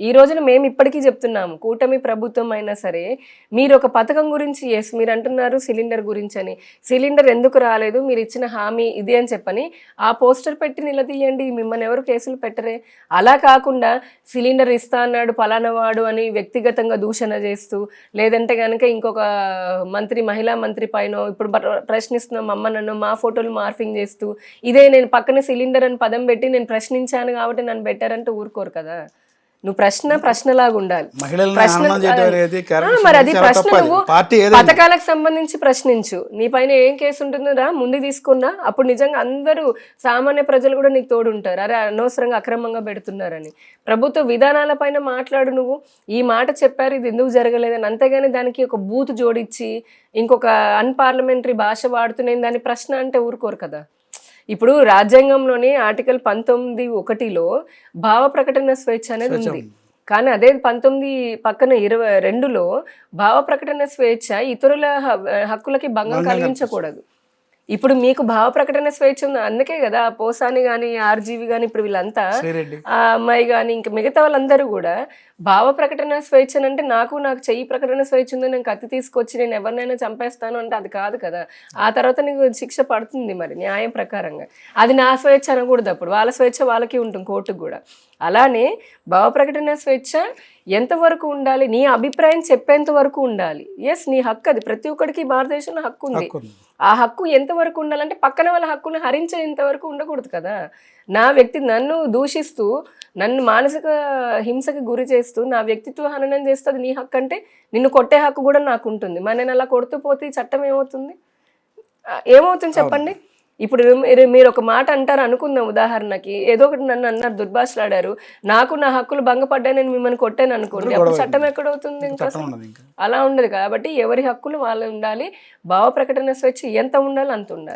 ఈ రోజున మేము ఇప్పటికీ చెప్తున్నాము కూటమి ప్రభుత్వం అయినా సరే మీరు ఒక పథకం గురించి ఎస్ మీరు అంటున్నారు సిలిండర్ గురించి అని సిలిండర్ ఎందుకు రాలేదు మీరు ఇచ్చిన హామీ ఇది అని చెప్పని ఆ పోస్టర్ పెట్టి నిలదీయండి మిమ్మల్ని ఎవరు కేసులు పెట్టరే. అలా కాకుండా సిలిండర్ ఇస్తా అన్నాడు పలానా వాడు అని వ్యక్తిగతంగా దూషణ చేస్తూ లేదంటే కనుక ఇంకొక మంత్రి మహిళా మంత్రి పైన ఇప్పుడు ప్రశ్నిస్తున్నాం అమ్మ నన్ను మా ఫోటోలు మార్ఫింగ్ చేస్తూ. ఇదే నేను పక్కన సిలిండర్ అని పదం పెట్టి నేను ప్రశ్నించాను కాబట్టి నన్ను పెట్టారంటే ఊరుకోరు కదా. నువ్వు ప్రశ్న ప్రశ్నలాగా ఉండాలి. మరి అది ప్రశ్న. నువ్వు పథకాలకు సంబంధించి ప్రశ్నించు. నీ పైన ఏం కేసు ఉంటుందా ముందు తీసుకున్నా. అప్పుడు నిజంగా అందరూ సామాన్య ప్రజలు కూడా నీకు తోడు ఉంటారు అరే అనవసరంగా అక్రమంగా పెడుతున్నారని. ప్రభుత్వ విధానాల పైన మాట్లాడు నువ్వు. ఈ మాట చెప్పారు ఇది ఎందుకు జరగలేదని. అంతేగాని దానికి ఒక బూత్ జోడించి ఇంకొక అన్పార్లమెంటరీ భాష వాడుతూ నేను దాని ప్రశ్న అంటే ఊరుకోరు కదా. ఇప్పుడు రాజ్యాంగంలోని ఆర్టికల్ పంతొమ్మిది ఒకటిలో భావ ప్రకటన స్వేచ్ఛ అనేది ఉంది. కానీ అదే పంతొమ్మిది పక్కన ఇరవై రెండులో భావ ప్రకటన స్వేచ్ఛ ఇతరుల హక్కులకి భంగం కలిగించకూడదు. ఇప్పుడు మీకు భావ ప్రకటన స్వేచ్ఛ ఉంది? అందుకే కదా పోసాని కానీ ఆర్జీవి కానీ ఇప్పుడు వీళ్ళంతా ఆ అమ్మాయి కానీ ఇంకా మిగతా వాళ్ళందరూ కూడా భావ ప్రకటన స్వేచ్ఛ అంటే నాకు నాకు చెయ్యి ప్రకటన స్వేచ్ఛ ఉంది నేను కత్తి తీసుకొచ్చి నేను ఎవరినైనా చంపేస్తాను అంటే అది కాదు కదా. ఆ తర్వాత నీకు శిక్ష పడుతుంది మరి న్యాయం ప్రకారంగా. అది నా స్వేచ్ఛ అనకూడదు అప్పుడు. వాళ్ళ స్వేచ్ఛ వాళ్ళకి ఉంటుంది కోర్టుకు కూడా. అలానే భావ ప్రకటన స్వేచ్ఛ ఎంతవరకు ఉండాలి? నీ అభిప్రాయం చెప్పేంత వరకు ఉండాలి. ఎస్ నీ హక్కు అది. ప్రతి ఒక్కడికి భారతదేశంలో హక్కు ఉంది. ఆ హక్కు ఎంతవరకు ఉండాలంటే పక్కన వాళ్ళ హక్కును హరించేంత వరకు ఉండకూడదు కదా. నా వ్యక్తి నన్ను దూషిస్తూ నన్ను మానసిక హింసకి గురి చేస్తూ నా వ్యక్తిత్వ హననం చేస్తే అది నీ హక్కు అంటే నిన్ను కొట్టే హక్కు కూడా నాకు ఉంటుంది. మరి నేను అలా కొడుతూ పోతే చట్టం ఏమవుతుంది? ఏమవుతుంది చెప్పండి? ఇప్పుడు మీరు మీరు ఒక మాట అంటారు అనుకుందాం ఉదాహరణకి. ఏదో ఒకటి నన్ను అన్నారు దుర్భాషలాడారు. నాకు నా హక్కులు భంగపడ్డాయి నేను మిమ్మల్ని కొట్టాను అనుకోండి. అప్పుడు చట్టం ఎక్కడవుతుంది ఇంకా. అలా ఉండదు కాబట్టి ఎవరి హక్కులు వాళ్ళు ఉండాలి. భావ ప్రకటన స్వేచ్ఛ ఎంత ఉండాలో అంత ఉండాలి.